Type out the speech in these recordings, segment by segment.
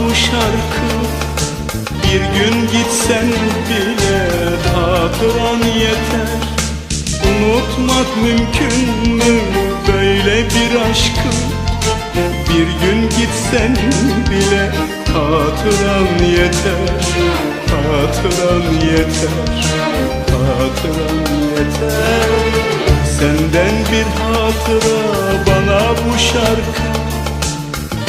bu şarkı. Bir gün gitsen bile hatıran yeter. Unutmak mümkün mü böyle bir aşkı? Bir gün gitsen bile hatıran yeter. Hatıran yeter. Hatıran yeter. Senden bir hatıra bana bu şarkı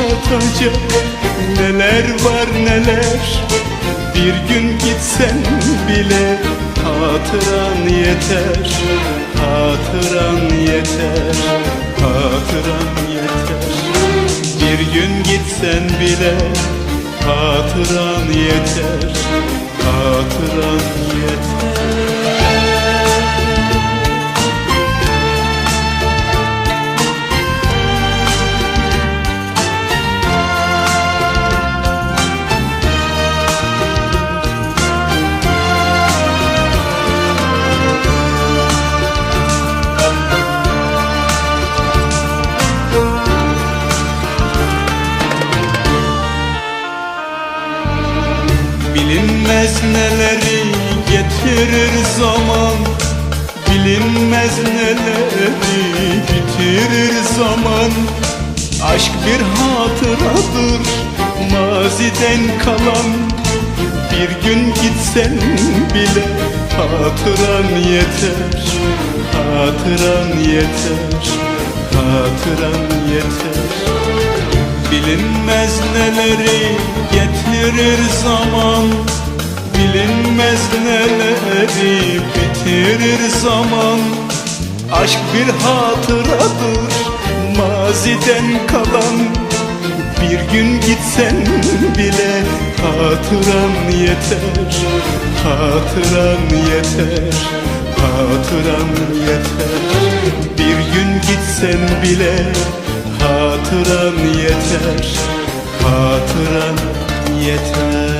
Seni yaşatacak neler var neler? Bir gün gitsen bile hatıran yeter Hatıran yeter Hatıran yeter. Bir gün gitsen bile Hatıran yeter, hatıran yeter neleri getirir zaman? Bilinmez neleri bitirir zaman? Aşk bir hatıradır maziden kalan. Bir gün gitsen bile hatıran yeter Hatıran yeter, hatıran yeter. Bilinmez neleri getirir zaman Bilinmez neleri bitirir zaman. Aşk bir hatıradır maziden kalan. Bir gün gitsen bile hatıran yeter Hatıran yeter, hatıran yeter. Bir gün gitsen bile hatıran yeter Hatıran yeter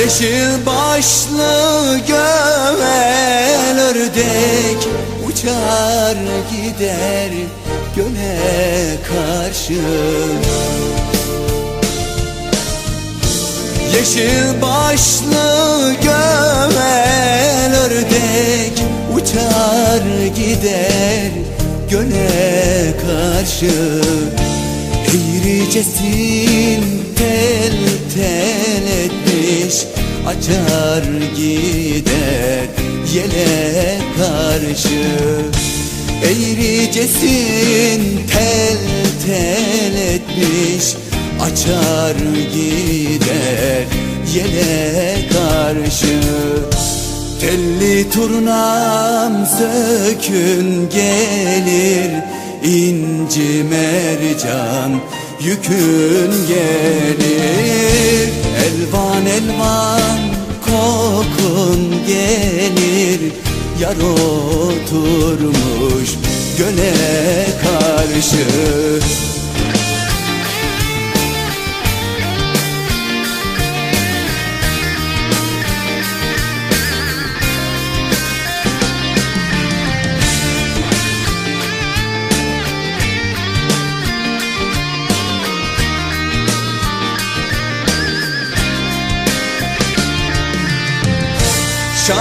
Yeşil başlı gövel ördek Uçar gider göle karşı. Yeşil başlı gövel ördek Uçar gider göle karşı. Eğricesin tel tel etmiş Açar gider yele karşı. Eğricesin tel tel etmiş Açar gider yele karşı. Telli turnam sökün gelir inci mercan yükün gelir Elvan elvan kokun gelir. Yar oturmuş göle karşı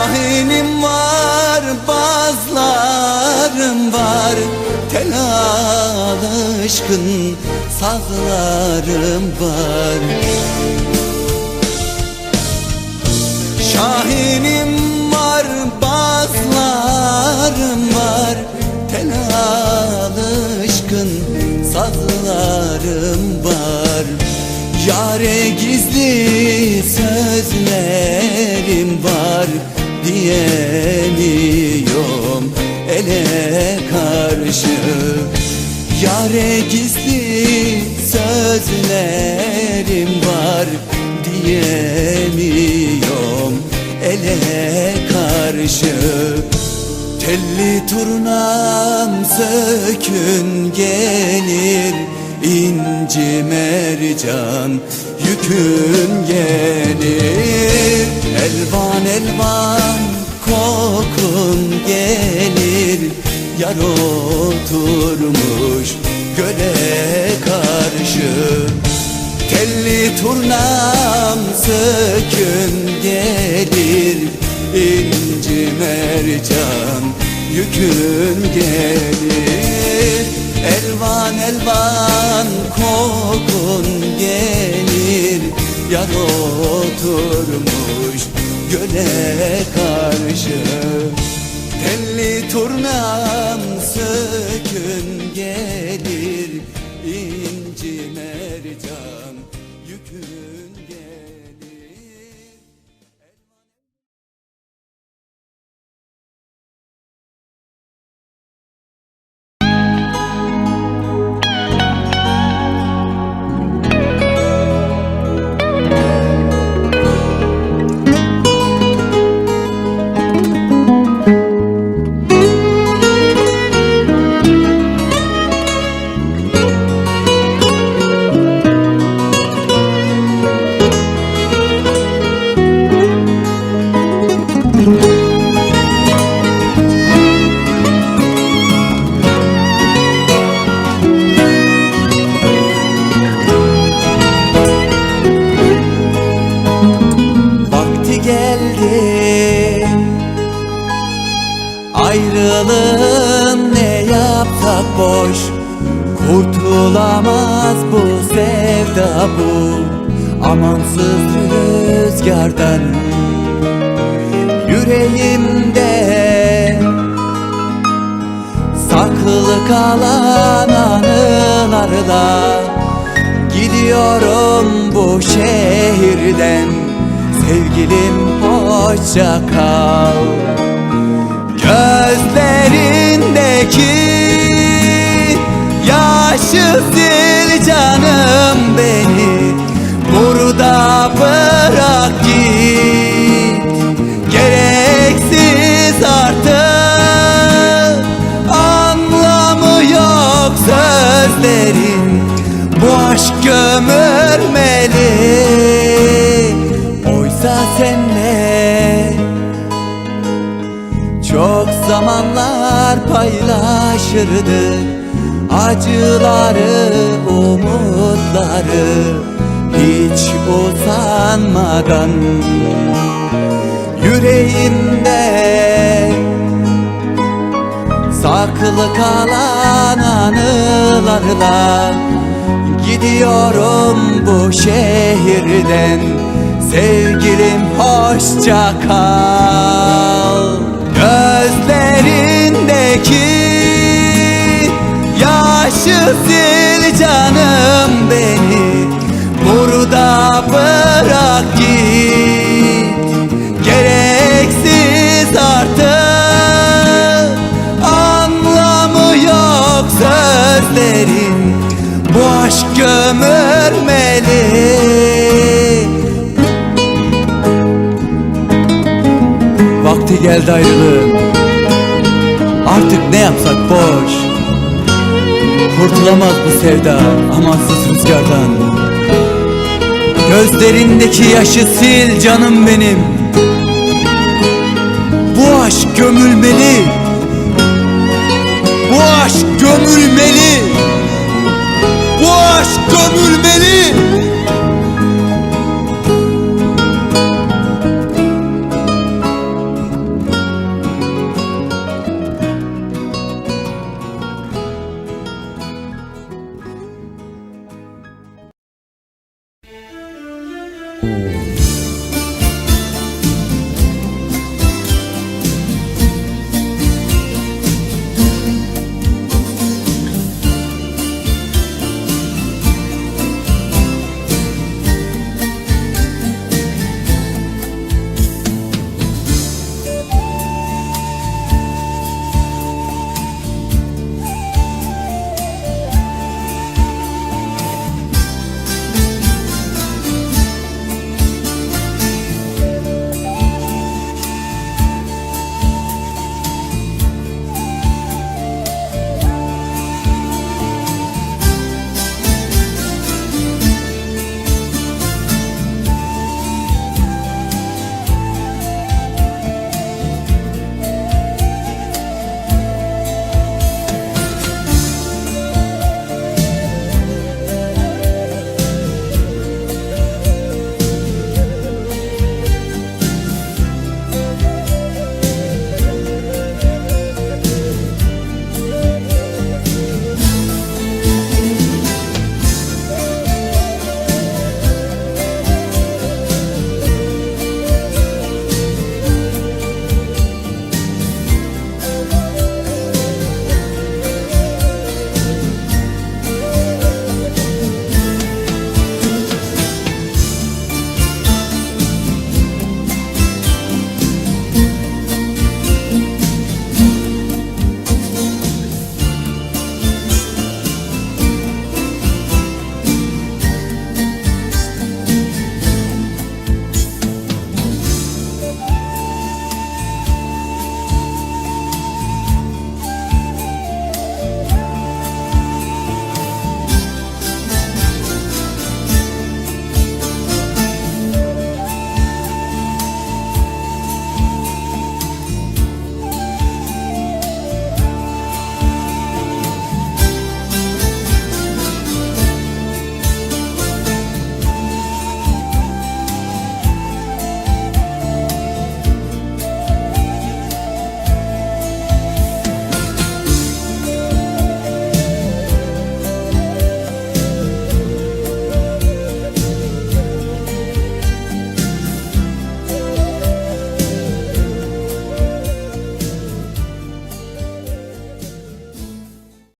Şahinim var, bazlarım var. Tel alışkın sazlarım var. Şahinim var, bazlarım var. Tel alışkın sazlarım var. Yare gizli sözlerim var Diyemiyorum. Ele karşı Yare gizli sözlerim var Diyemiyorum. Ele karşı Telli turnam sökün gelir inci mercan yükün gelir. Elvan elvan kokun gelir Yar oturmuş göle karşı. Telli turnam sökün gelir inci mercan yükün gelir. Elvan elvan kokun gelir Yar oturmuş göle karşı. Telli turnam sökün gelir boş Kurtulamaz bu sevda bu. Amansız rüzgardan Yüreğimde Saklı kalan anılarla Gidiyorum bu şehirden. Sevgilim hoşça kal. Gözlerindeki Yaşı sil canım beni Burada bırak git. Gereksiz artık Anlamı yok sözlerin Bu aşk gömülmeli. Oysa senle Çok zamanlar paylaşırdık Acıları, umutları Hiç usanmadan Yüreğimde Saklı kalan anılarla Gidiyorum bu şehirden. Sevgilim hoşça kal. Gözümdeki Yaşı sil canım beni Burada bırak git. Gereksiz artık Anlamı yok sözlerin. Bu aşk gömülmeli. Vakti geldi ayrılığın. Artık ne yapsak boş Kurtulamaz bu sevda amansız rüzgardan. Gözlerindeki yaşı sil canım benim. Bu aşk gömülmeli. Bu aşk gömülmeli. Bu aşk gömülmeli 嗯。